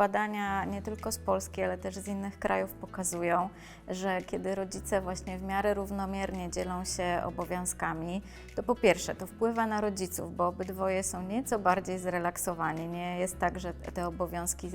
badania nie tylko z Polski, ale też z innych krajów pokazują, że kiedy rodzice właśnie w miarę równomiernie dzielą się obowiązkami, to po pierwsze to wpływa na rodziców, bo obydwoje są nieco bardziej zrelaksowani. Nie jest tak, że te obowiązki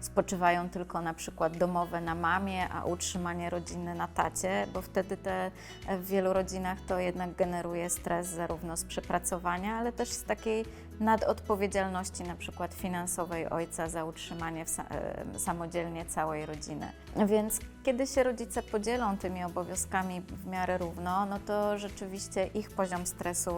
spoczywają tylko na przykład domowe na mamie, a utrzymanie rodziny na tacie, bo wtedy te, w wielu rodzinach to jednak generuje stres zarówno z przepracowania, ale też z takiej nadodpowiedzialności na przykład finansowej ojca za utrzymanie e, samodzielnie całej rodziny. Więc kiedy się rodzice podzielą tymi obowiązkami w miarę równo, no to rzeczywiście ich poziom stresu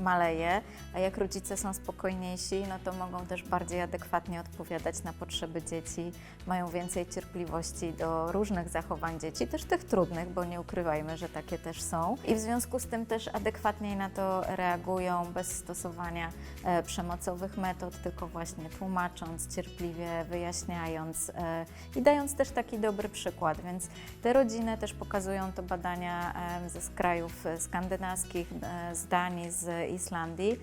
maleje, a jak rodzice są spokojniejsi, no to mogą też bardziej adekwatnie odpowiadać na potrzeby dzieci, mają więcej cierpliwości do różnych zachowań dzieci, też tych trudnych, bo nie ukrywajmy, że takie też są. I w związku z tym też adekwatniej na to reagują bez stosowania e, przemocowych metod, tylko właśnie tłumacząc, cierpliwie wyjaśniając e, i dając też taki dobry przykład. Więc te rodziny też pokazują to badania ze krajów e, skandynawskich, z Danii, z Islandii.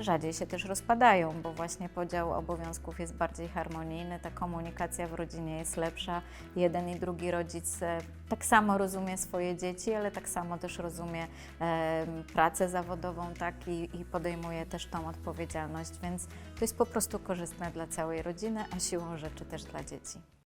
Rzadziej się też rozpadają, bo właśnie podział obowiązków jest bardziej harmonijny, ta komunikacja w rodzinie jest lepsza. Jeden i drugi rodzic e, tak samo rozumie swoje dzieci, ale tak samo też rozumie em, pracę zawodową tak, i, i podejmuje też tą odpowiedzialność, więc to jest po prostu korzystne dla całej rodziny, a siłą rzeczy też dla dzieci.